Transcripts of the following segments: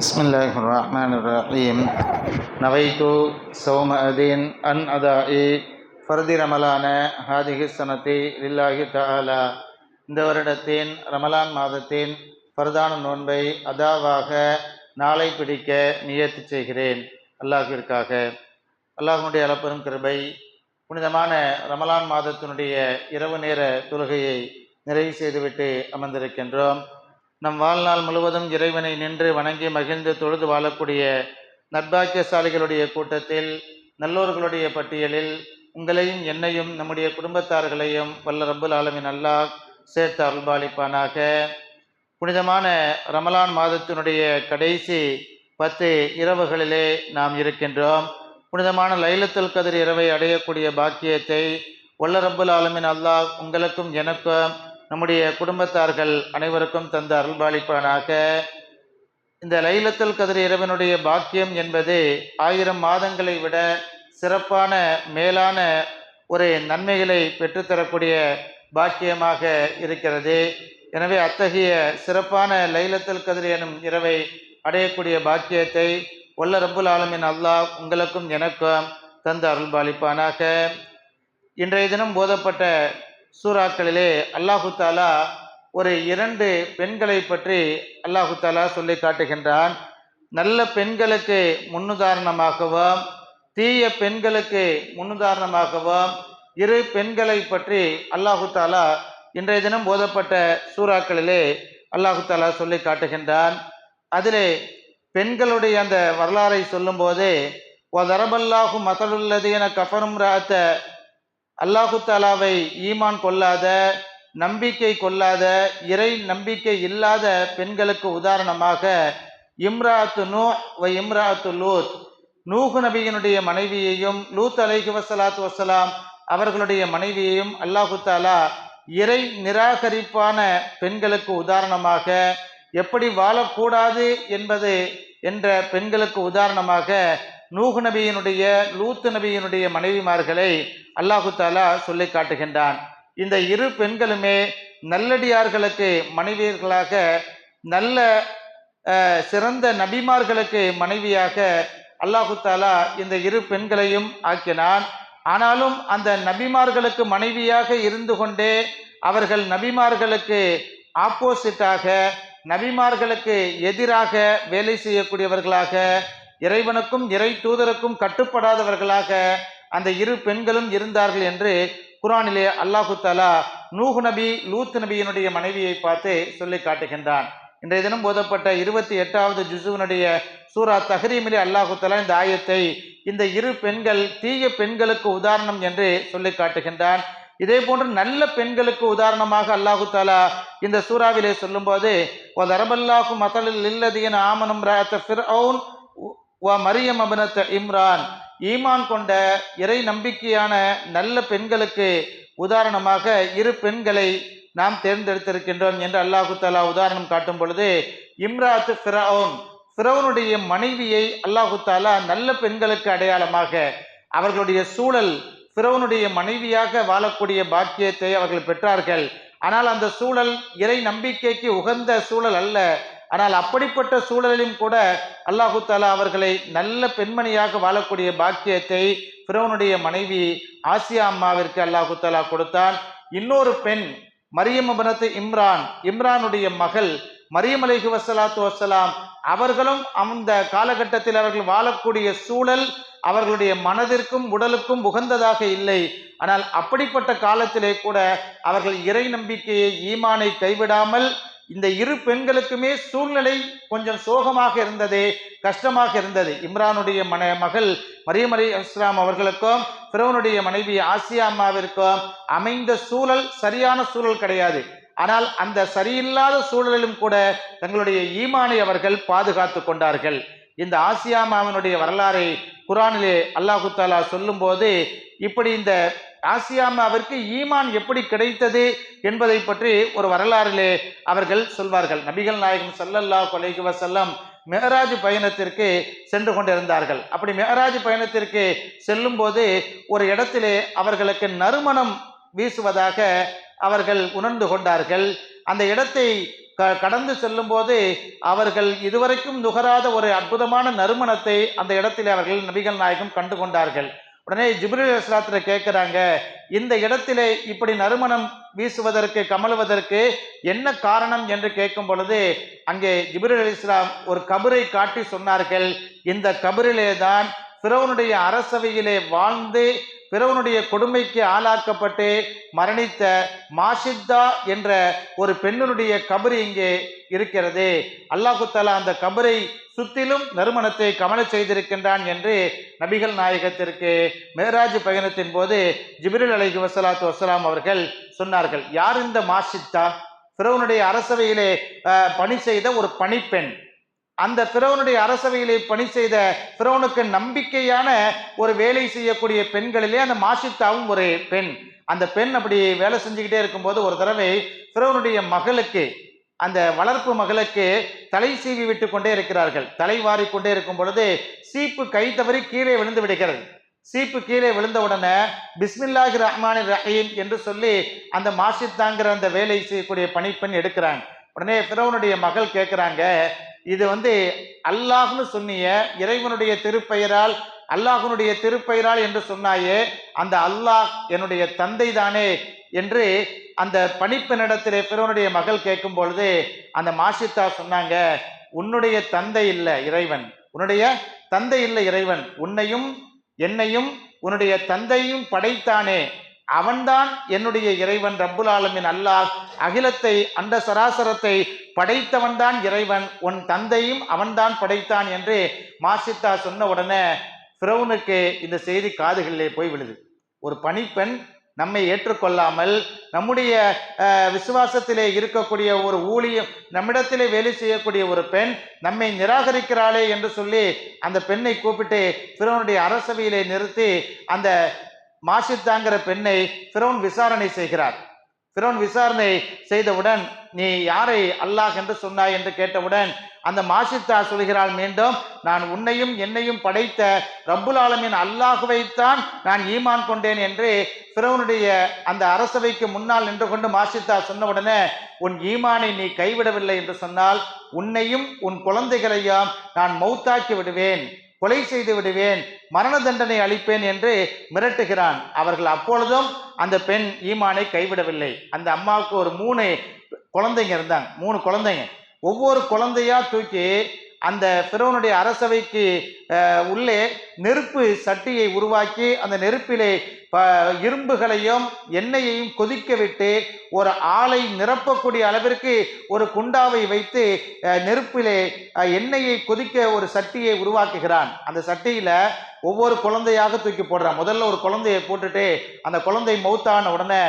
بسم الله الرحمن الرحيم نويت صوم أدين أن أدائي فرد رملان هذه السنة لله تعالى இந்த வருடத்தின் ரமலான் மாதத்தின் பரதான நோன்பை அதாவாக நாளை பிடிக்க நியத்து செய்கிறேன். அல்லாஹிற்காக அல்லாஹனுடைய அளப்பெரும் கிருபை புனிதமான ரமலான் மாதத்தினுடைய இரவு நேர தொழுகையை நிறைவு செய்துவிட்டு அமர்ந்திருக்கின்றோம். நம் வாழ்நாள் முழுவதும் இறைவனை நின்று வணங்கி மகிழ்ந்து தொழுது வாழக்கூடிய நற்பாக்கியசாலிகளுடைய கூட்டத்தில் நல்லோர்களுடைய பட்டியலில் உங்களையும் என்னையும் நம்முடைய குடும்பத்தார்களையும் வல்ல ரபுல் ஆலமின் அல்லாஹ் சேர்த்து அருள்பாலிப்பானாக. புனிதமான ரமலான் மாதத்தினுடைய கடைசி பத்து இரவுகளிலே நாம் இருக்கின்றோம். புனிதமான லைலத்துல் கதிர் இரவை அடையக்கூடிய பாக்கியத்தை வல்ல ரபுல் ஆலமின் அல்லாஹ் உங்களுக்கும் எனக்கும் நம்முடைய குடும்பத்தார்கள் அனைவருக்கும் தந்த அருள்பாலிப்பானாக. இந்த லைலத்துல் கதிர் இரவனுடைய பாக்கியம் என்பது ஆயிரம் மாதங்களை விட சிறப்பான மேலான ஒரு நன்மைகளை பெற்றுத்தரக்கூடிய பாக்கியமாக இருக்கிறது. எனவே அத்தகைய சிறப்பான லைலத்துல் கதிர் எனும் இரவை அடையக்கூடிய பாக்கியத்தை வல்ல ரப்புல் ஆலமின் அல்லாஹ் உங்களுக்கும் எனக்கும் தந்த அருள்பாலிப்பானாக. இன்றைய தினம் போதப்பட்ட சூறாக்களிலே அல்லாஹு தாலா ஒரு இரண்டு பெண்களை பற்றி அல்லாஹு தாலா சொல்லி காட்டுகின்றான். நல்ல பெண்களுக்கு முன்னுதாரணமாகவும் தீய பெண்களுக்கு முன்னுதாரணமாகவும் இரு பெண்களை பற்றி அல்லாஹு தாலா இன்றைய தினம் போதப்பட்ட சூறாக்களிலே அல்லாஹு தாலா சொல்லி காட்டுகின்றான். அதிலே பெண்களுடைய அந்த வரலாறை சொல்லும்போது ஒதரபல்லாஹு மதலுள்ளது என கஃபரும் ராத்த அல்லாஹு தாலாவை ஈமான் கொள்ளாத நம்பிக்கை கொள்ளாத இறை நம்பிக்கை இல்லாத பெண்களுக்கு உதாரணமாக இம்ராத்து நூ வ இம்ராத்து லூத். நூகு நபியினுடைய மனைவியையும் லூத் அலைஹி வசலாத்து வசலாம் அவர்களுடைய மனைவியையும் அல்லாஹு தாலா இறை நிராகரிப்பான பெண்களுக்கு உதாரணமாக எப்படி வாழக்கூடாது என்பது என்ற பெண்களுக்கு உதாரணமாக நூகு நபியினுடைய லூத்து நபியினுடைய மனைவிமார்களை அல்லாஹு தாலா சொல்லி காட்டுகின்றான். இந்த இரு பெண்களுமே நல்லடியார்களுக்கு மனைவியர்களாக நல்ல சிறந்த நபிமார்களுக்கு மனைவியாக அல்லாஹு தாலா இந்த இரு பெண்களையும் ஆக்கினான். ஆனாலும் அந்த நபிமார்களுக்கு மனைவியாக இருந்து கொண்டே அவர்கள் நபிமார்களுக்கு ஆப்போசிட்டாக நபிமார்களுக்கு எதிராக வேலை செய்யக்கூடியவர்களாக இறைவனுக்கும் இறை தூதருக்கும் கட்டுப்படாதவர்களாக அந்த இரு பெண்களும் இருந்தார்கள் என்று குரானிலே அல்லாஹு தாலா நூஹு நபி லூத் நபியினுடைய மனைவியை பார்த்து சொல்லி காட்டுகின்றான். இன்றைய தினம் போதப்பட்ட இருபத்தி எட்டாவது ஜுசுவனுடைய சூரா தஹரீமிலே அல்லாஹு தாலா இந்த ஆயத்தை இந்த இரு பெண்கள் தீய பெண்களுக்கு உதாரணம் என்று சொல்லி காட்டுகின்றான். இதே போன்று நல்ல பெண்களுக்கு உதாரணமாக அல்லாஹு தாலா இந்த சூறாவிலே சொல்லும்போது ஒதரபல்லாஹு மதலில் இல்லதியன் ஆமனும் ராத்த ஃபிர்அவுன் வ மரியம் அபினத் இம்ரான். ஈமான் கொண்ட இறை நம்பிக்கையான நல்ல பெண்களுக்கு உதாரணமாக இரு பெண்களை நாம் தேர்ந்தெடுத்திருக்கின்றோம் என்று அல்லாஹு தாலா உதாரணம் காட்டும் பொழுது இம்ராத் ஃபிரவுன் ஃபிரவுனுடைய மனைவியை அல்லாஹு தாலா நல்ல பெண்களுக்கு அடையாளமாக அவர்களுடைய சூழல் ஃபிரவுனுடைய மனைவியாக வாழக்கூடிய பாக்கியத்தை அவர்கள் பெற்றார்கள். ஆனால் அந்த சூழல் இறை நம்பிக்கைக்கு உகந்த சூழல் அல்ல. ஆனால் அப்படிப்பட்ட சூழலிலும் கூட அல்லாஹு தாலா அவர்களை நல்ல பெண்மணியாக வாழக்கூடிய பாக்கியத்தை பிறவனுடைய மனைவி ஆசியா அம்மாவிற்கு அல்லாஹு தாலா கொடுத்தான். இன்னொரு பெண் மரியம் அபனத்து இம்ரான் இம்ரானுடைய மகள் மரியம் அலைஹி வசலாத்து வசலாம் அவர்களும் அந்த காலகட்டத்தில் அவர்கள் வாழக்கூடிய சூழல் அவர்களுடைய மனதிற்கும் உடலுக்கும் உகந்ததாக இல்லை. ஆனால் அப்படிப்பட்ட காலத்திலே கூட அவர்கள் இறை நம்பிக்கையை ஈமானை கைவிடாமல் இந்த இரு பெண்களுக்குமே சூழ்நிலை கொஞ்சம் சோகமாக இருந்தது கஷ்டமாக இருந்தது. இம்ரானுடைய மன மகள் மரியம் அலி இஸ்லாம் அவர்களுக்கும் பிறவனுடைய மனைவி ஆசியா அம்மாவிற்கும் அமைந்த சூழல் சரியான சூழல் கிடையாது. ஆனால் அந்த சரியில்லாத சூழலிலும் கூட தங்களுடைய ஈமானை அவர்கள் பாதுகாத்து கொண்டார்கள். இந்த ஆசியாமாவினுடைய வரலாறை குரானிலே அல்லாஹு தாலா சொல்லும்போது இப்படி இந்த ஆசியாமாவிற்கு ஈமான் எப்படி கிடைத்தது என்பதை பற்றி ஒரு வரலாறிலே அவர்கள் சொல்வார்கள். நபிகள் நாயகம் சல்லல்லா கொலைகு வசல்லம் மெஹராஜ் பயணத்திற்கு சென்று கொண்டிருந்தார்கள். அப்படி மெஹராஜ் பயணத்திற்கு செல்லும்போது ஒரு இடத்திலே அவர்களுக்கு நறுமணம் வீசுவதாக அவர்கள் உணர்ந்து கொண்டார்கள். அந்த இடத்தை க- கடந்து செல்லும்போது அவர்கள் இதுவரைக்கும் நுகராத ஒரு அற்புதமான நறுமணத்தை அந்த இடத்தில் அவர்கள் நபிகள் நாயகம் கண்டு கொண்டார்கள். உடனே ஜிப்ரீல் அஸ்லாத்துல கேட்குறாங்க இந்த இடத்திலே இப்படி நறுமணம் வீசுவதற்கு கமழுவதற்கு என்ன காரணம் என்று கேட்கும் பொழுது அங்கே ஜிப்ரீல் அலி இஸ்லாம் ஒரு கபரை காட்டி சொன்னார்கள் இந்த கபரிலே தான் பிறவனுடைய அரசவையிலே வாழ்ந்து பிறவனுடைய கொடுமைக்கு ஆளாக்கப்பட்டு மரணித்த மாஷித்தா என்ற ஒரு பெண்ணினுடைய கபரு இங்கே இருக்கிறது. அல்லாஹு அந்த கபரை சுற்றிலும் நறுமணத்தை கமல செய்திருக்கின்றான் என்று நபிகள் நாயகத்திற்கு மேராஜ் பயணத்தின் போது ஜிபிரில் அலைஹி வசலாத்து வசலாம் அவர்கள் சொன்னார்கள் யார் இந்த மாஷித்தா? பிறவனுடைய அரசவையிலே பணி செய்த ஒரு பணிப்பெண். அந்த பிறவனுடைய அரசவையிலே பணி செய்த பிறவனுக்கு நம்பிக்கையான ஒரு வேலை செய்யக்கூடிய பெண்களிலே அந்த மாஷித்தாவும் ஒரு பெண். அந்த பெண் அப்படி வேலை செஞ்சுக்கிட்டே இருக்கும்போது ஒரு தடவை பிறவனுடைய மகளுக்கு அந்த வளர்ப்பு மகளுக்கு தலை சீவி விட்டு கொண்டே இருக்கிறார்கள். தலை வாரி கொண்டே இருக்கும் பொழுது சீப்பு கை தவறி கீழே விழுந்து விடுகிறது. சீப்பு கீழே விழுந்த உடனே பிஸ்மில்லாஹி ரஹ்மான் ரஹீம் என்று சொல்லி அந்த மாஷித்தாங்கிற அந்த வேலை செய்யக்கூடிய பணிப்பெண் எடுக்கிறாங்க. உடனே பிறவனுடைய மகள் கேட்குறாங்க இது வந்து அல்லாஹ்னு சொன்னிய இறைவனுடைய திருப்பெயரால் அல்லாஹனுடைய திருப்பெயரால் என்று சொன்னாயே அந்த அல்லாஹ் என்னுடைய தந்தை தானே என்று அந்த பணிப்பெண்ணிடத்திலே பிறவனுடைய மகள் கேட்கும் பொழுது அந்த மாஷித்தா சொன்னாங்க உன்னுடைய தந்தை இல்லை இறைவன். உன்னுடைய தந்தை இல்லை இறைவன். உன்னையும் என்னையும் உன்னுடைய தந்தையும் படைத்தானே. அவன்தான் என்னுடைய இறைவன் ரப்புல் ஆலமின். அல்லாஹ் அகிலத்தை அந்த சராசரத்தை படைத்தவன்தான் இறைவன். உன் தந்தையும் அவன்தான் படைத்தான் என்று மாசித்தா சொன்ன உடனே ஃபிரௌனுக்கு இந்த செய்தி காதுகளிலே போய் விழுது. ஒரு பணிப்பெண் நம்மை ஏற்றுக்கொள்ளாமல் நம்முடைய விசுவாசத்திலே இருக்கக்கூடிய ஒரு ஊழியம் நம்மிடத்திலே வேலை செய்யக்கூடிய ஒரு பெண் நம்மை நிராகரிக்கிறாளே என்று சொல்லி அந்த பெண்ணை கூப்பிட்டு ஃபிரௌனுடைய அரசவையிலே நிறுத்தி அந்த மாசித்தாங்கிற பெண்ணை பிறோன் விசாரணை செய்கிறார். பிறோன் விசாரணை செய்தவுடன் நீ யாரை அல்லாஹ் என்று சொன்னாய்? என்று கேட்டவுடன் அந்த மாசித்தா சொல்கிறாள் மீண்டும் நான் உன்னையும் என்னையும் படைத்த ரப்புல் ஆலமின் அல்லாஹுவைத்தான் நான் ஈமான் கொண்டேன் என்று பிறவனுடைய அந்த அரசவைக்கு முன்னால் நின்று கொண்டு மாசித்தா சொன்ன உடனே உன் ஈமானை நீ கைவிடவில்லை என்று சொன்னால் உன்னையும் உன் குழந்தைகளையும் நான் மௌத்தாக்கி விடுவேன். கொலை செய்து விடுவேன் மரண தண்டனை அளிப்பேன் என்று மிரட்டுகிறான். அவர்கள் அப்பொழுதும் அந்த பெண் ஈமானை கைவிடவில்லை. அந்த அம்மாவுக்கு ஒரு மூணு குழந்தைங்க இருந்தாங்க. மூணு குழந்தைங்க. ஒவ்வொரு குழந்தையா தூக்கி அந்த பிறவனுடைய அரசவைக்கு உள்ளே நெருப்பு சட்டியை உருவாக்கி அந்த நெருப்பிலே ப இரும்புகளையும் எண்ணெயையும் கொதிக்க விட்டு ஒரு ஆளை நிரப்பக்கூடிய அளவிற்கு ஒரு குண்டாவை வைத்து நெருப்பிலே எண்ணெயை கொதிக்க ஒரு சட்டியை உருவாக்குகிறான். அந்த சட்டியில் ஒவ்வொரு குழந்தையாக தூக்கி போடுறான். முதல்ல ஒரு குழந்தையை போட்டுட்டு அந்த குழந்தை மௌத்தான உடனே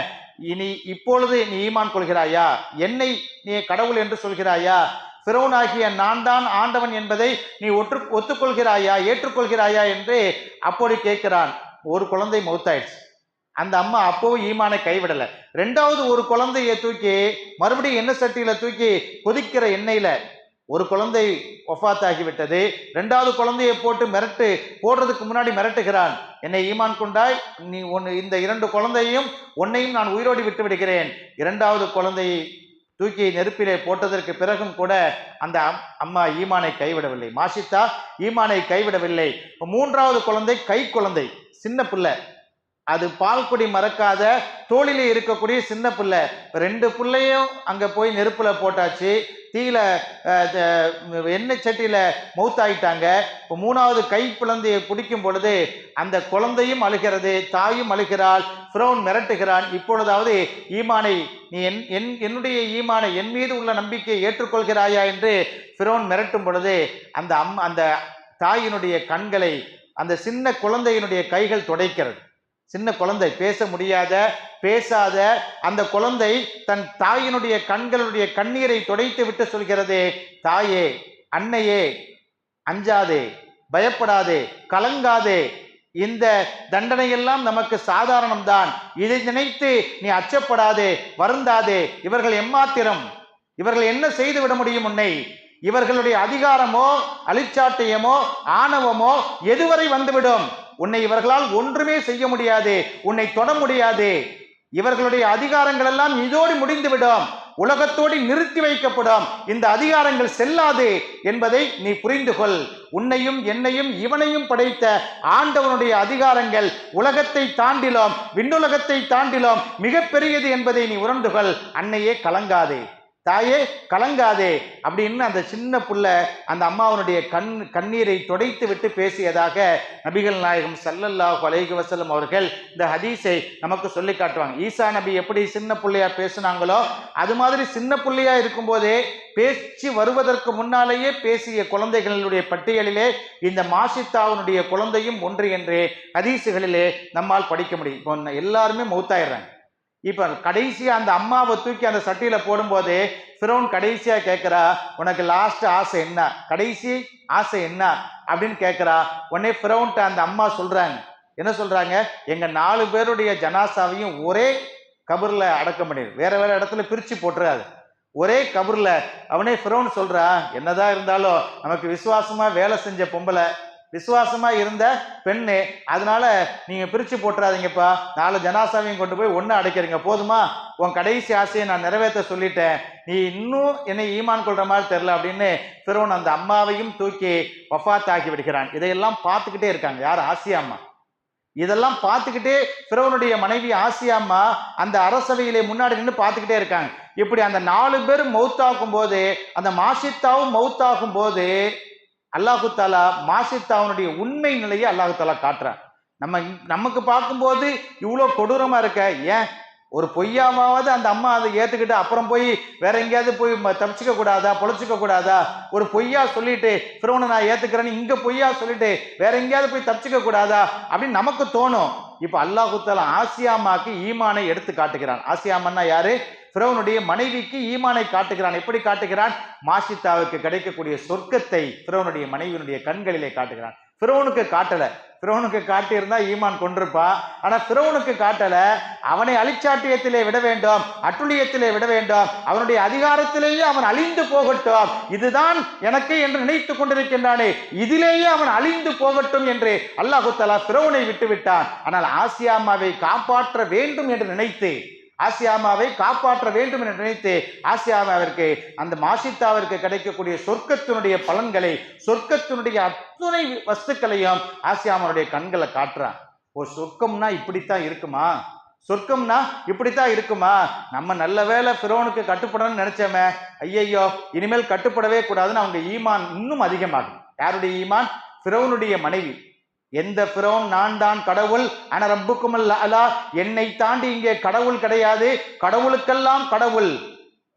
இனி இப்பொழுது நீ ஈமான் கொள்கிறாயா? என்னை நீ கடவுள் என்று சொல்கிறாயா? பிறவனாகிய நான் தான் ஆண்டவன் என்பதை நீ ஒற்று ஒத்துக்கொள்கிறாயா ஏற்றுக்கொள்கிறாயா என்று அப்போது கேட்கிறான். ஒரு குழந்தை மௌத்தாயிடுச்சு. அந்த அம்மா அப்போவும் ஈமானை கைவிடலை. ரெண்டாவது ஒரு குழந்தையை தூக்கி மறுபடியும் எண்ணெய் சட்டியில் தூக்கி கொதிக்கிற எண்ணெயில் ஒரு குழந்தை ஒஃபாத்தாகி விட்டது ரெண்டாவது குழந்தையை போட்டு மிரட்டு போடுறதுக்கு முன்னாடி மிரட்டுகிறான். என்னை ஈமான் கொண்டாய் நீ ஒன்று இந்த இரண்டு குழந்தையும் உன்னையும் நான் உயிரோடி விட்டு விடுகிறேன். இரண்டாவது குழந்தையை தூக்கி நெருப்பிலே போட்டதற்கு பிறகும் கூட அந்த அம்- அம்மா ஈமானை கைவிடவில்லை. மாஷித்தா ஈமானை கைவிடவில்லை. மூன்றாவது குழந்தை கை குழந்தை சின்ன பிள்ளை. அது பால்குடி மறக்காத தோளிலே இருக்கக்கூடிய சின்ன பிள்ளை ரெண்டு பிள்ளையும் அங்க போய் நெருப்புல போட்டாச்சு. தீயில எண்ணெய் சட்டியில மௌத்தாயிட்டாங்க இப்போ மூணாவது கை குழந்தையை பிடிக்கும் பொழுது அந்த குழந்தையும் அழுகிறது தாயும் அழுகிறாள் ஃப்ரௌன் மிரட்டுகிறான். இப்பொழுதாவது ஈமானை நீ என் என் என்னுடைய ஈமானை என் மீது உள்ள நம்பிக்கையை ஏற்றுக்கொள்கிறாயா என்று ஃபிரௌன் மிரட்டும் பொழுது அந்த அம் அந்த தாயினுடைய கண்களை அந்த சின்ன குழந்தையினுடைய கைகள் துடைக்கிறது. சின்ன குழந்தை பேச முடியாத பேசாத அந்த குழந்தை தன் தாயினுடைய கண்களுடைய கண்ணீரை துடைத்து விட்டு சொல்கிறதே தாயே அன்னையே அஞ்சாதே பயப்படாதே கலங்காதே. இந்த தண்டனையெல்லாம் நமக்கு சாதாரணம்தான். இதை நினைத்து நீ அச்சப்படாதே வருந்தாதே. இவர்கள் எம்மாத்திரம்? இவர்கள் என்ன செய்து விட முடியும் உன்னை? இவர்களுடைய அதிகாரமோ அழிச்சாட்டியமோ ஆணவமோ எதுவரை வந்துவிடும்? உன்னை இவர்களால் ஒன்றுமே செய்ய முடியாது உன்னை தொட முடியாது. இவர்களுடைய அதிகாரங்கள் எல்லாம் இதோடு முடிந்துவிடும். உலகத்தோடு நிறுத்தி வைக்கப்படும். இந்த அதிகாரங்கள் செல்லாது என்பதை நீ புரிந்து கொள். உன்னையும் என்னையும் இவனையும் படைத்த ஆண்டவனுடைய அதிகாரங்கள் உலகத்தை தாண்டிலும் விண்ணுலகத்தை தாண்டிலும் மிகப்பெரியது என்பதை நீ உணர்ந்து கொள். அன்னையே கலங்காதே. தாயே கலங்காதே அப்படின்னு அந்த சின்ன புள்ள அந்த அம்மாவனுடைய கண் கண்ணீரை துடைத்து விட்டு பேசியதாக நபிகள் நாயகம் சல்லல்லாஹ் அலைஹி வசலம் அவர்கள் இந்த ஹதீஸை நமக்கு சொல்லி காட்டுவாங்க. ஈசா நபி எப்படி சின்ன பிள்ளையா பேசுனாங்களோ அது மாதிரி சின்ன பிள்ளையா இருக்கும்போதே பேச்சு வருவதற்கு முன்னாலேயே பேசிய குழந்தைகளுடைய பட்டியலிலே இந்த மாசித்தாவனுடைய குழந்தையும் ஒன்று என்று ஹதீஸுகளிலே நம்மால் படிக்க முடியும். இப்போ எல்லாருமே மௌத்தாயிடுறாங்க. இப்போ கடைசியாக அந்த அம்மாவை தூக்கி அந்த சட்டியில் போடும்போது ஃபிரோன் கடைசியாக கேட்குறா உனக்கு லாஸ்ட் ஆசை என்ன? கடைசி ஆசை என்ன? அப்படின்னு கேட்குறா உடனே ஃபிரோன்ட்ட அந்த அம்மா சொல்கிறாங்க என்ன சொல்கிறாங்க எங்கள் நாலு பேருடைய ஜனாசாவையும் ஒரே கபரில் அடக்க முடியும் வேற வேற இடத்துல பிரித்து போட்டுறாது. ஒரே கபரில். அவனே ஃபிரோன் சொல்கிறா என்னதான் இருந்தாலும் நமக்கு விசுவாசமாக வேலை செஞ்ச பொம்பளை விசுவாசமா இருந்த பெண்ணு அதனால நீங்க பிரிச்சு போட்டுறாதீங்கப்பா. நாலு ஜனாசாவையும் கொண்டு போய் ஒண்ணு அடைக்கிறீங்க. போதுமா? உன் கடைசி ஆசையை நான் நிறைவேற்ற சொல்லிட்டேன். நீ இன்னும் என்னை ஈமான் கொள்ற மாதிரி தெரில அப்படின்னு பிறவன் அந்த அம்மாவையும் தூக்கி வஃபாத் ஆக்கி விடுகிறான். இதையெல்லாம் பார்த்துக்கிட்டே இருக்காங்க. யார்? ஆசியாம்மா இதெல்லாம் பார்த்துக்கிட்டே பிறவனுடைய மனைவி ஆசியாம்மா அந்த அரசவையிலே முன்னாடி நின்று பார்த்துக்கிட்டே இருக்காங்க. இப்படி அந்த நாலு பேர் மௌத்தாக்கும் போது அந்த மாசித்தாவும் மௌத்தாகும் போது அல்லாஹு தாலா மாசித்தாவனுடைய உண்மை நிலையை அல்லாஹு தாலா காட்டுறான். நம்ம நமக்கு பார்க்கும்போது இவ்வளோ கொடூரமா இருக்க? ஏன்? ஒரு பொய்யாமாவது அந்த அம்மா அதை ஏற்றுக்கிட்டு அப்புறம் போய் வேற எங்கேயாவது போய் தப்பிச்சிக்க கூடாதா? பொழைச்சிக்க கூடாதா? ஒரு பொய்யா சொல்லிட்டு ஃபிரோனை நான் ஏற்றுக்கிறேன்னு இங்கே பொய்யா சொல்லிட்டு வேற எங்கேயாவது போய் தப்பிச்சிக்க கூடாதா? அப்படின்னு நமக்கு தோணும். இப்போ அல்லாஹு தாலா ஆசியாமாக்கு ஈமானை எடுத்து காட்டுகிறான். ஆசியாமன்னா யாரு? ஃபிரௌனுடைய மனைவிக்கு ஈமானை காட்டுகிறான். எப்படி காட்டுகிறான்? மாசித்தாவுக்கு கிடைக்கக்கூடிய சொர்க்கத்தை ஃபிரௌனுடைய மனைவியினுடைய கண்களிலே காட்டுகிறான். ஃபிரௌனுக்கு காட்டல. ஃபிரௌனுக்கு காட்டியிருந்தா ஈமான் கொண்டிருப்பா. ஆனா ஃபிரௌனுக்கு காட்டல. அவனை அழிச்சாட்டியத்திலே விட வேண்டும். அட்டுழியத்திலே விட வேண்டும். அவனுடைய அதிகாரத்திலேயே அவன் அழிந்து போகட்டும். இதுதான் எனக்கு என்று நினைத்துக் கொண்டிருக்கின்றானே. இதிலேயே அவன் அழிந்து போகட்டும் என்று அல்லாஹு தலா ஃபிரௌனை விட்டுவிட்டான். ஆனால் ஆசியாமாவை காப்பாற்ற வேண்டும் என்று நினைத்து ஆசியாமாவை காப்பாற்ற வேண்டும் என்று நினைத்து ஆசியாமாவிற்கு அந்த மாசித்தாவிற்கு கிடைக்கக்கூடிய சொர்க்கத்தினுடைய பலன்களை சொர்க்கத்தினுடைய அத்துணை வஸ்துக்களையும் ஆசியாமாவுடைய கண்களை காட்டுறான். ஓ சொர்க்கம்னா இப்படித்தான் இருக்குமா? சொர்க்கம்னா இப்படித்தான் இருக்குமா? நம்ம நல்ல வேளை ஃபிரோனுக்கு கட்டுப்படணும்னு நினைச்சோமே. ஐயையோ இனிமேல் கட்டுப்படவே கூடாதுன்னு அவங்க ஈமான் இன்னும் அதிகமாகும் யாருடைய ஈமான்? ஃபிரௌனுடைய மனைவி. எந்த ஃபிரௌன் நான் தான் கடவுள் ஆனா ரப்புக்கும் அலா. என்னை தாண்டி இங்கே கடவுள் கிடையாது. கடவுளுக்கெல்லாம் கடவுள்.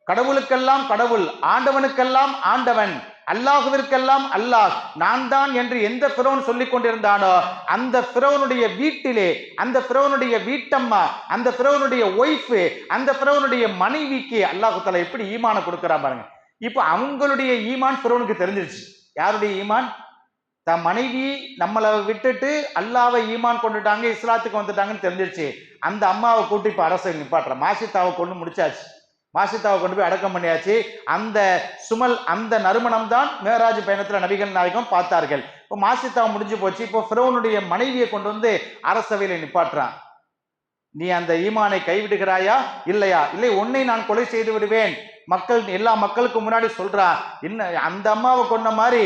கடவுளுக்கெல்லாம் கடவுள். ஆண்டவனுக்கெல்லாம் ஆண்டவன். அல்லாஹுவிற்கெல்லாம் அல்லாஹ். நான் தான் என்று எந்த ஃபிரௌன் சொல்லிக் கொண்டிருந்தானோ அந்த ஃபிரௌனுடைய வீட்டிலே அந்த ஃபிரௌனுடைய வீட்டம்மா அந்த ஃபிரௌனுடைய ஒய்ஃபு அந்த ஃபிரௌனுடைய மனைவிக்கு அல்லாஹு தஆலா எப்படி ஈமான கொடுக்குறான் பாருங்க. இப்போ அவங்களுடைய ஈமான் ஃபிரௌனுக்கு தெரிஞ்சிருச்சு. யாருடைய ஈமான்? தன் மனைவி நம்மளை விட்டுட்டு அல்லாவை ஈமான் கொண்டுட்டாங்க இஸ்லாத்துக்கு வந்துட்டாங்கன்னு தெரிஞ்சிருச்சு. அந்த அம்மாவை கூட்டி இப்போ அரசை நிப்பாட்டுற மாசித்தாவை கொண்டு முடிச்சாச்சு. மாசித்தாவை கொண்டு போய் அடக்கம் பண்ணியாச்சு. அந்த சுமல் அந்த நறுமணம் தான் மேராஜ் பயணத்தில் நபிகள் நாயகம் பார்த்தார்கள். இப்போ மாசித்தாவை முடிஞ்சு போச்சு. இப்போ ஃபிரோனுடைய மனைவியை கொண்டு வந்து அரசவையில் நிப்பாட்டுறான். நீ அந்த ஈமானை கைவிடுகிறாயா? இல்லையா? இல்லை உன்னை நான் கொலை செய்து விடுவேன். மக்கள் எல்லா மக்களுக்கும் முன்னாடி சொல்கிறா என்ன அந்த அம்மாவை கொண்ட மாதிரி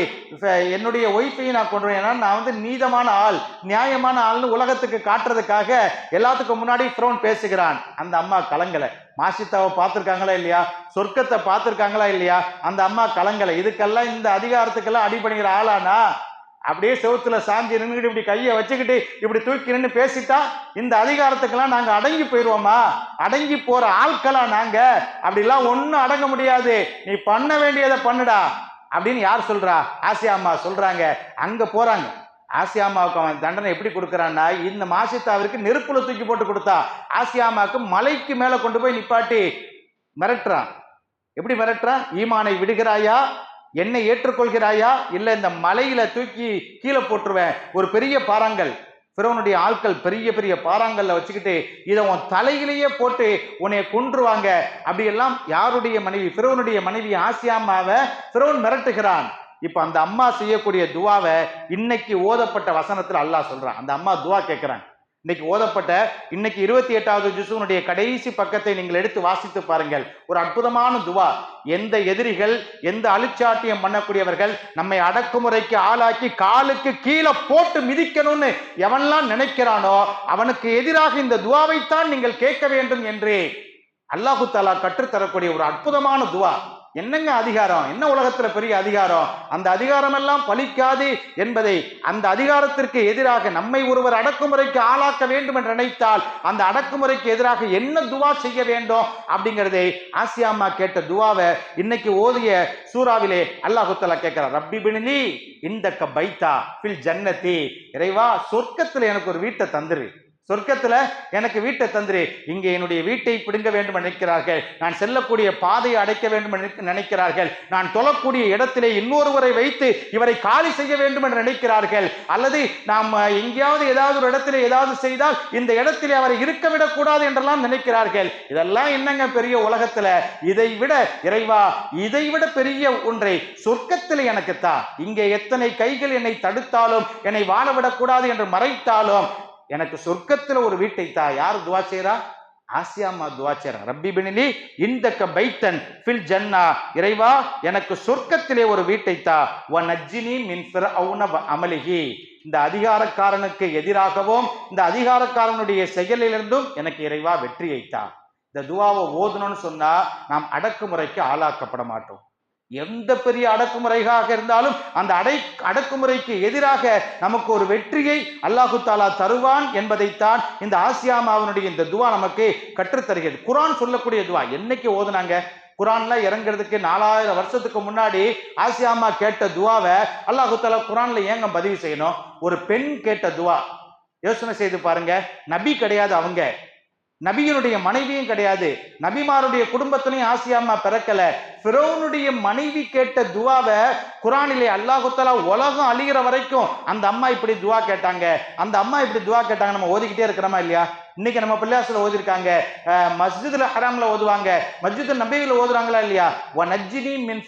என்னுடைய ஒய்ஃபையும் நான் கொண்டுருவேன் ஏன்னா நான் வந்து நீதமான ஆள் நியாயமான ஆள்னு உலகத்துக்கு காட்டுறதுக்காக எல்லாத்துக்கும் முன்னாடி ஃப்ரோன் பேசுகிறான். அந்த அம்மா கலங்கலை. மாசித்தாவை பார்த்துருக்காங்களா இல்லையா? சொர்க்கத்தை பார்த்துருக்காங்களா இல்லையா? அந்த அம்மா கலங்கலை. இதுக்கெல்லாம் இந்த அதிகாரத்துக்கெல்லாம் அடிபணிகிற ஆளானா? அப்படியே செவுத்துல சாஞ்சி நின்றுட்டு இப்படி கையை வச்சுக்கிட்டு இப்படி தூக்கி நின்று பேசிட்டா இந்த அதிகாரத்துக்கெல்லாம் நாங்கள் அடங்கி போயிடுவோமா அடங்கி போற ஆட்களா நாங்க? அப்படிலாம் ஒன்றும் அடங்க முடியாது. நீ பண்ண வேண்டியதை பண்ணுடா. அப்படின்னு யார் சொல்றா? ஆசியா அம்மா சொல்றாங்க. அங்க போறாங்க. ஆசியாமாவுக்கு அவன் தண்டனை எப்படி கொடுக்குறான்னா இந்த மாசித்தாவிற்கு நெருப்புல தூக்கி போட்டு கொடுத்தா. ஆசியாமாவுக்கு மலைக்கு மேலே கொண்டு போய் நிப்பாட்டி மிரட்டுறான். எப்படி மிரட்டுறான்? ஈமானை விடுகிறாயா? என்னை ஏற்றுக்கொள்கிறாயா? இல்லை இந்த மலையில தூக்கி கீழே போட்டுருவேன். ஒரு பெரிய பாறாங்கல். பிறவனுடைய ஆட்கள் பெரிய பெரிய பாறாங்கல்ல வச்சுக்கிட்டு இதை உன் தலையிலேயே போட்டு உன்னை கொன்றுவாங்க. அப்படியெல்லாம் யாருடைய மனைவி? பிறவனுடைய மனைவி ஆசியாமாவை பிறவன் மிரட்டுகிறான். இப்போ அந்த அம்மா செய்யக்கூடிய துவாவை இன்னைக்கு ஓதப்பட்ட வசனத்தில் அல்லாஹ் சொல்றான். அந்த அம்மா துவா கேட்கிறாங்க இன்னைக்கு ஓதப்பட்ட இன்னைக்கு இருபத்தி எட்டாவது ஜுசுனுடைய கடைசி பக்கத்தை நீங்கள் எடுத்து வாசித்து பாருங்கள். ஒரு அற்புதமான துவா. எந்த எதிரிகள் எந்த அழிச்சாட்டியம் பண்ணக்கூடியவர்கள் நம்மை அடக்குமுறைக்கு ஆளாக்கி காலுக்கு கீழே போட்டு மிதிக்கணும்னு எவன்லாம் நினைக்கிறானோ அவனுக்கு எதிராக இந்த துவாவைத்தான் நீங்கள் கேட்க வேண்டும் என்று அல்லாஹு தாலா கற்றுத்தரக்கூடிய ஒரு அற்புதமான துவா. என்னங்க அதிகாரம்? என்ன உலகத்துல பெரிய அதிகாரம்? அந்த அதிகாரம் எல்லாம் பலிக்காது என்பதை அந்த அதிகாரத்திற்கு எதிராக நம்மை ஒருவர் அடக்குமுறைக்கு ஆளாக்க வேண்டும் என்று நினைத்தால் அந்த அடக்குமுறைக்கு எதிராக என்ன துவா செய்ய வேண்டும் அப்படிங்கிறதை ஆசியாமா கேட்ட துவாவை இன்னைக்கு ஓதிய சூறாவிலே அல்லாஹுத்தலா கேட்கிறார். ரப்பி பினிலி இந்த பைத்தா ஃபில் ஜன்னத்தி. இறைவா சொர்க்கத்தில் எனக்கு ஒரு வீட்டை தந்துரு. சொர்க்கத்துல எனக்கு வீட்டை தந்துரு. இங்கே என்னுடைய வீட்டை பிடுங்க வேண்டும் நினைக்கிறார்கள். நான் செல்லக்கூடிய பாதையை அடைக்க வேண்டும் என்று நினைக்கிறார்கள். நான் தொழக்கூடிய இடத்திலே இன்னொருவரை வைத்து இவரை காலி செய்ய வேண்டும் என்று நினைக்கிறார்கள். அல்லது நாம் எங்கேயாவது ஏதாவது ஒரு இடத்திலே ஏதாவது செய்தால் இந்த இடத்திலே அவரை இருக்க விடக்கூடாது என்றெல்லாம் நினைக்கிறார்கள். இதெல்லாம் என்னங்க பெரிய உலகத்துல? இதை விட இறைவா இதை விட பெரிய ஒன்றை சொர்க்கத்தில் எனக்கு தா. இங்கே எத்தனை கைகள் என்னை தடுத்தாலும் என்னை வாழ விடக்கூடாது என்று மறைத்தாலும் எனக்கு சொர்க்கத்துல ஒரு வீட்டை தா யார் துவா செய்யறா ஆசியாமா துவா செய்யறா ரப்பி பினிலி இந்த க பைத்தன் ஃபில் ஜன்னா. இறைவா எனக்கு சொர்க்கத்திலே ஒரு வீட்டை தா. வ நஜ்ஜினி மின் அமலிகி. இந்த அதிகாரக்காரனுக்கு எதிராகவும் இந்த அதிகாரக்காரனுடைய செயலிலிருந்தும் எனக்கு இறைவா வெற்றியைத்தா இந்த துவாவை ஓதணும்னு சொன்னா நாம் அடக்குமுறைக்கு ஆளாக்கப்பட மாட்டோம். எந்த பெரிய அடக்குமுறையாக இருந்தாலும் அந்த அடை அடக்குமுறைக்கு எதிராக நமக்கு ஒரு வெற்றியை அல்லாஹு தாலா தருவான் என்பதைத்தான் இந்த ஆசியாமாவினுடைய இந்த துவா நமக்கு கற்றுத்தருகிறது. குரான் சொல்லக்கூடிய துவா. என்னைக்கு ஓதுனாங்க? குரான்ல இறங்குறதுக்கு நாலாயிரம் வருஷத்துக்கு முன்னாடி ஆசியாமா கேட்ட துவாவை அல்லாஹு தாலா குரான்ல ஏங்க பதிவு செய்யணும்? ஒரு பெண் கேட்ட துவா. யோசனை செய்து பாருங்க. நபி கிடையாது அவங்க. நபியினுடைய மனைவியும் கிடையாது. நபிமாருடைய குடும்பத்திலையும் ஆசியாமா பிறக்கல. ஃபிரௌனுடைய மனைவி கேட்ட துவாவை குரானிலே அல்லாஹுத்தலா உலகம் அழிகிற வரைக்கும் அந்த அம்மா இப்படி துவா கேட்டாங்க. அந்த அம்மா இப்படி துவா கேட்டாங்க. நம்ம ஓதிக்கிட்டே இருக்கிறோமா இல்லையா? இன்னைக்கு நம்ம பிள்ளையாசில் ஓதிருக்காங்க. மஸ்ஜிதுல ஹராம்ல ஓதுவாங்க. மஸ்ஜிது நபியில ஓதுறாங்களா இல்லையா? வ நஜ்ஜினி மின்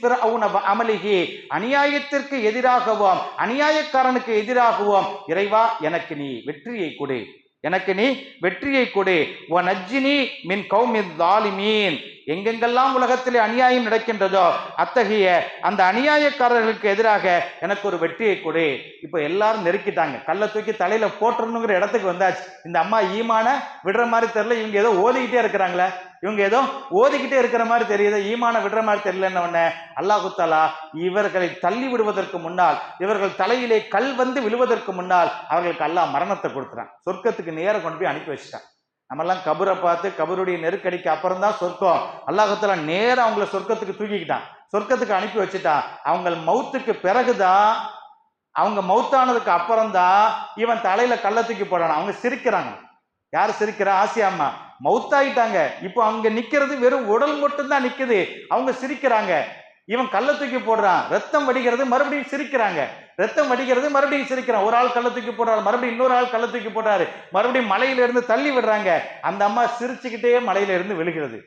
அமலிகி அநியாயத்திற்கு எதிராகவும் அநியாயக்காரனுக்கு எதிராகவும் இறைவா எனக்கு நீ வெற்றியை கொடு. எனக்கு நீ வெற்றியை கொடு. வ நஜ்ஜினி மின் கௌமின் தாலிமீன் எங்கெங்கெல்லாம் உலகத்திலே அநியாயம் நடக்கின்றதோ அத்தகைய அந்த அநியாயக்காரர்களுக்கு எதிராக எனக்கு ஒரு வெற்றியை கொடு. இப்போ எல்லாரும் நெருக்கிட்டாங்க. கல்லை தூக்கி தலையில போட்டுறணுங்கிற இடத்துக்கு வந்தாச்சு. இந்த அம்மா ஈமான விடுற மாதிரி தெரியல. இவங்க ஏதோ ஓதிக்கிட்டே இருக்கிறாங்களே. இவங்க ஏதோ ஓதிக்கிட்டே இருக்கிற மாதிரி தெரியுது. ஈமான விடுற மாதிரி தெரியலன்னு உடனே அல்லாஹு தாலா இவர்களை தள்ளி விடுவதற்கு முன்னால் இவர்கள் தலையிலே கல் வந்து விழுவதற்கு முன்னால் அவர்களுக்கு அல்லாஹ் மரணத்தை கொடுத்துறான் சொர்க்கத்துக்கு நேரம் கொண்டு போய் அனுப்பி வச்சுட்டான். நம்மெல்லாம் கபரை பார்த்து கபருடைய நெருக்கடிக்கு அப்புறம் தான் சொர்க்கம். அல்லாஹத்துல நேரம் அவங்கள சொர்க்கத்துக்கு தூக்கிக்கிட்டான். சொர்க்கத்துக்கு அனுப்பி வச்சுட்டான். அவங்க மௌத்துக்கு பிறகுதான் அவங்க மௌத்தானதுக்கு அப்புறம் தான் இவன் தலையில கள்ள தூக்கி போடான் அவங்க சிரிக்கிறாங்க. யார் சிரிக்கிறா? ஆசியாம்மா மௌத்தாயிட்டாங்க இப்போ அங்க நிக்கிறது வெறும் உடல் மட்டும்தான் நிக்குது. அவங்க சிரிக்கிறாங்க. இவன் கள்ள தூக்கி போடுறான். ரத்தம் வடிகிறது மறுபடியும் சிரிக்கிறாங்க. ரத்தம் வடிக்கிறது மறுபடியும் சிரிக்கிறான். ஒரு ஆள் கள்ளத்துக்கு போடுறாரு மறுபடியும் இன்னொரு ஆள் கள்ளத்துக்கு போடுறாரு. மறுபடியும் மலையிலிருந்து தள்ளி விடுறாங்க. அந்த அம்மா சிரிச்சுக்கிட்டே மலையில இருந்து விழுகிறது.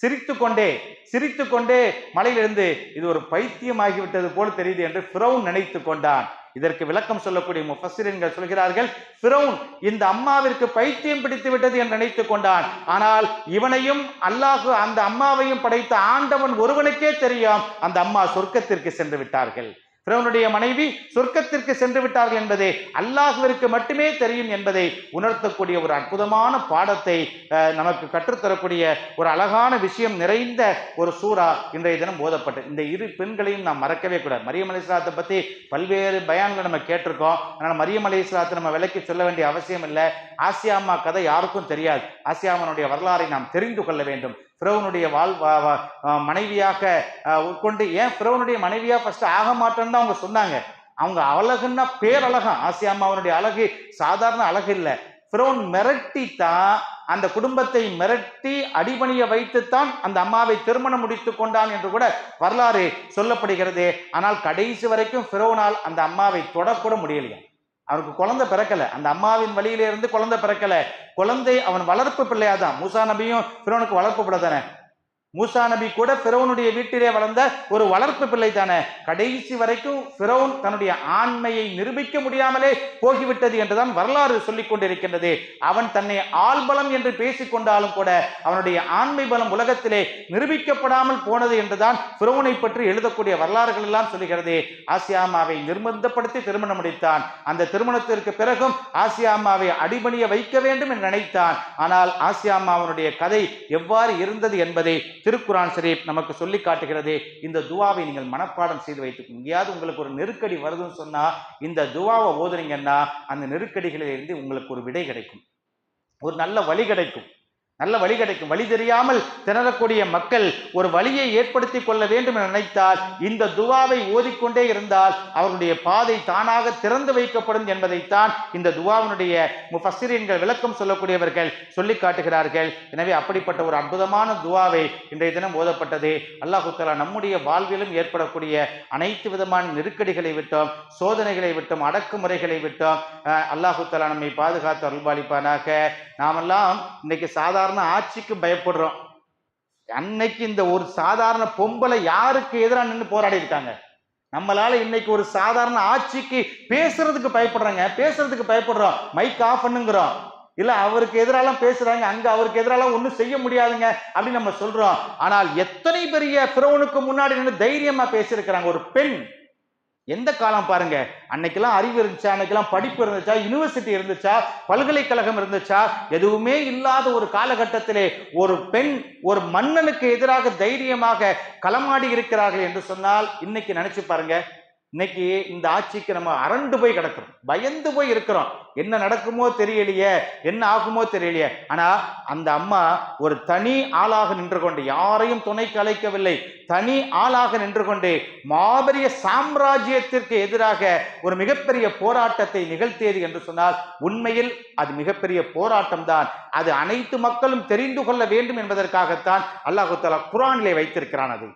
சிரித்து கொண்டே சிரித்து கொண்டே மலையிலிருந்து இது ஒரு பைத்தியமாகிவிட்டது போல் தெரியுது என்று ஃபிரௌன் நினைத்து கொண்டான். இதற்கு விளக்கம் சொல்லக்கூடிய முஃபஸ்ஸிரின்கள் சொல்கிறார்கள் ஃபிரௌன் இந்த அம்மாவிற்கு பைத்தியம் பிடித்து விட்டது என்று நினைத்து கொண்டான். ஆனால் இவனையும் அல்லாஹு அந்த அம்மாவையும் படைத்த ஆண்டவன் ஒருவனுக்கே தெரியும். அந்த அம்மா சொர்க்கத்திற்கு சென்று விட்டார்கள். பிறவனுடைய மனைவி சொர்க்கத்திற்கு சென்று விட்டார்கள் என்பதை அல்லாஹுவிற்கு மட்டுமே தெரியும் என்பதை உணர்த்தக்கூடிய ஒரு அற்புதமான பாடத்தை நமக்கு கற்றுத்தரக்கூடிய ஒரு அழகான விஷயம் நிறைந்த ஒரு சூறா இன்றைய தினம் போதப்பட்டது இந்த இரு பெண்களையும் நாம் மறக்கவே கூடாது. மரியம் அலிஸ்லாத்தை பற்றி பல்வேறு பயான்களை நம்ம கேட்டிருக்கோம். அதனால் மரியம் அலிஸ்லாத்தை நம்ம விலைக்கு சொல்ல வேண்டிய அவசியம் இல்லை. ஆசியாமா கதை யாருக்கும் தெரியாது. ஆசியாமனுடைய வரலாறை நாம் தெரிந்து கொள்ள வேண்டும். ஃபிரௌனுடைய வாழ் மனைவியாக உட்கொண்டு ஏன் ஃபிரௌனுடைய மனைவியாக ஃபர்ஸ்ட் ஆக மாட்டேன்னு தான் அவங்க சொன்னாங்க. அவங்க அழகுன்னா பேரழகம் ஆசியாமாவனுடைய அழகு சாதாரண அழகு இல்லை. ஃபிரௌன் மிரட்டி தான் அந்த குடும்பத்தை மிரட்டி அடிபணிய வைத்துத்தான் அந்த அம்மாவை திருமணம் முடித்து கொண்டான் என்று கூட வரலாறு சொல்லப்படுகிறது. ஆனால் கடைசி வரைக்கும் ஃபிரௌனால் அந்த அம்மாவை தொடக்கூட முடியலையா? அவனுக்கு குழந்தை பிறக்கல. அந்த அம்மாவின் வழியிலிருந்து குழந்தை பிறக்கல. குழந்தை அவன் வளர்ப்பு பிள்ளையாதான். மூசா நபியும் பிறனுக்கு வளர்ப்பு பிள்ளை தானே மூசா நபி கூட பிறவனுடைய வீட்டிலே வளர்ந்த ஒரு வளர்ப்பு பிள்ளை தானே. கடைசி வரைக்கும் பிறவுன் தன்னுடைய ஆண்மையை நிரூபிக்க முடியாமலே போகிவிட்டது என்றுதான் வரலாறு சொல்லிக் கொண்டிருக்கின்றது. அவன் தன்னை ஆள்பலம் என்று பேசிக்கொண்டாலும் கூட அவனுடைய ஆண்மை பலம் உலகத்திலே நிரூபிக்கப்படாமல் போனது என்றுதான் பிறவனை பற்றி எழுதக்கூடிய வரலாறுகள் எல்லாம் சொல்லுகிறது. ஆசியாமாவை நிர்பந்தப்படுத்தி திருமணம் முடித்தான். அந்த திருமணத்திற்கு பிறகும் ஆசியாமாவை அடிபணிய வைக்க வேண்டும் என்று நினைத்தான். ஆனால் ஆசியாமாவனுடைய கதை எவ்வாறு இருந்தது என்பதை திருக்குரான் ஷரீப் நமக்கு சொல்லி காட்டுகிறது இந்த துவாவை நீங்கள் மனப்பாடம் செய்து வைத்துக்கணும் எங்கேயாவது உங்களுக்கு ஒரு நெருக்கடி வருதுன்னு சொன்னால் இந்த துவாவை ஓதுனீங்கன்னா அந்த நெருக்கடிகளில் இருந்து உங்களுக்கு ஒரு விடை கிடைக்கும். ஒரு நல்ல வழி கிடைக்கும். நல்ல வழி கிடைக்கும். வழி தெரியாமல் திணறக்கூடிய மக்கள் ஒரு வழியை ஏற்படுத்தி கொள்ள வேண்டும் என நினைத்தால் இந்த துவாவை ஓதிக்கொண்டே இருந்தால் அவருடைய பாதை தானாக திறந்து வைக்கப்படும் என்பதைத்தான் இந்த துவாவினுடைய முஃபசிரியன்கள் விளக்கம் சொல்லக்கூடியவர்கள் சொல்லி காட்டுகிறார்கள். எனவே அப்படிப்பட்ட ஒரு அற்புதமான துவாவை இன்றைய தினம் ஓதப்பட்டது. அல்லாஹுத்தலா நம்முடைய வாழ்விலும் ஏற்படக்கூடிய அனைத்து விதமான நெருக்கடிகளை விட்டோம் சோதனைகளை விட்டோம் அடக்குமுறைகளை விட்டோம். அல்லாஹுத்தலா நம்மை பாதுகாத்து அருள்பாலிப்பானாக நாமெல்லாம் இன்னைக்கு சாதாரண ஆட்சிக்கு பயப்படுறோம். அன்னைக்கு இந்த ஒரு சாதாரண பொம்பளை யாருக்கு எதிராக நின்று போராடி இருக்காங்க? நம்மளால இன்னைக்கு ஒரு சாதாரண ஆட்சிக்கு பேசுறதுக்கு பயப்படுறாங்க. பேசுறதுக்கு பயப்படுறோம். மைக் ஆஃப் பண்ணுங்கிறோம். இல்ல அவருக்கு எதிராலாம் பேசுறாங்க. அங்க அவருக்கு எதிராலாம் ஒண்ணும் செய்ய முடியாதுங்க அப்படின்னு நம்ம சொல்றோம். ஆனால் எத்தனை பெரிய பிறவனுக்கு முன்னாடி நின்று தைரியமா பேசியிருக்கிறாங்க. ஒரு பெண் எந்த காலம் பாருங்க? அன்னைக்கெல்லாம் அறிவு இருந்துச்சா? அன்னைக்கெல்லாம் படிப்பு இருந்துச்சா? யூனிவர்சிட்டி இருந்துச்சா? பல்கலைக்கழகம் இருந்துச்சா? எதுவுமே இல்லாத ஒரு காலகட்டத்திலே ஒரு பெண் ஒரு மன்னனுக்கு எதிராக தைரியமாக களமாடி இருக்கிறார்கள் என்று சொன்னால் இன்னைக்கு நினைச்சு பாருங்க இன்னைக்கு இந்த ஆட்சிக்கு நம்ம அரண்டு போய் கிடக்கிறோம். பயந்து போய் இருக்கிறோம். என்ன நடக்குமோ தெரியலையே என்ன ஆகுமோ தெரியலையே. ஆனா அந்த அம்மா ஒரு தனி ஆளாக நின்று கொண்டு யாரையும் துணைக்கு அழைக்கவில்லை. தனி ஆளாக நின்று கொண்டு மாபெரிய சாம்ராஜ்யத்திற்கு எதிராக ஒரு மிகப்பெரிய போராட்டத்தை நிகழ்த்தியது என்று சொன்னால் உண்மையில் அது மிகப்பெரிய போராட்டம் தான். அது அனைத்து மக்களும் தெரிந்து கொள்ள வேண்டும் என்பதற்காகத்தான் அல்லாஹு தலா குரானிலே வைத்திருக்கிறான் அது.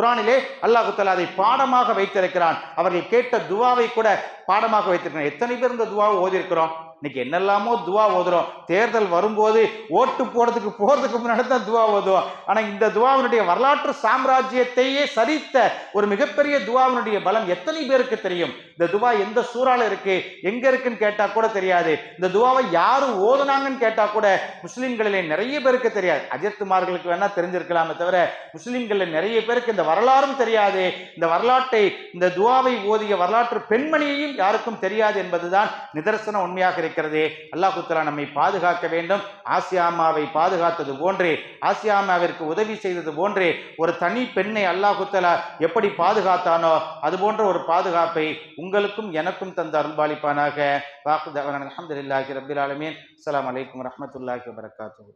குரானிலே அல்லாஹு தஆலா அதை பாடமாக வைத்திருக்கிறான். அவர்கள் கேட்ட துவாவை கூட பாடமாக வைத்திருக்கிறான். எத்தனை பேர் இந்த துவாவை ஓதியிருக்கிறோம்? இன்னைக்கு என்னெல்லாமோ துவா ஓதுறோம். தேர்தல் வரும்போது ஓட்டு போடுறதுக்கு போகிறதுக்கு முன்னாடி தான் துவா ஓதுவோம். ஆனால் இந்த துவாவினுடைய வரலாற்று சாம்ராஜ்யத்தையே சரித்த ஒரு மிகப்பெரிய துவாவினுடைய பலம் எத்தனை பேருக்கு தெரியும்? இந்த துவா எந்த சூறால இருக்கு? எங்க இருக்குன்னு கேட்டால் கூட தெரியாது. இந்த துவாவை யாரு ஓதுனாங்கன்னு கேட்டால் கூட முஸ்லீம்களிலே நிறைய பேருக்கு தெரியாது. அஜித்துமார்களுக்கு வேணா தெரிஞ்சிருக்கலாமே தவிர முஸ்லீம்களில் நிறைய பேருக்கு இந்த வரலாறும் தெரியாது. இந்த வரலாற்றை இந்த துவாவை ஓதிய வரலாற்று பெண்மணியையும் யாருக்கும் தெரியாது என்பதுதான் நிதர்சன உண்மையாக இருக்கிறது அல்லாஹுத்தலா நம்மை பாதுகாக்க வேண்டும். ஆசியாமாவை பாதுகாத்தது போன்றே ஆசியாமாவிற்கு உதவி செய்தது போன்றே ஒரு தனி பெண்ணை அல்லாஹுத்தலா எப்படி பாதுகாத்தானோ அது போன்ற ஒரு பாதுகாப்பை உங்களுக்கும் எனக்கும் தந்த அருள்பாலிப்பானாக வாக்கு அலமதுல்லாஹி ரபில் ஆலமீன். அலாம் வலைக்கம் வரமத்துல்லாஹி வரகாத்து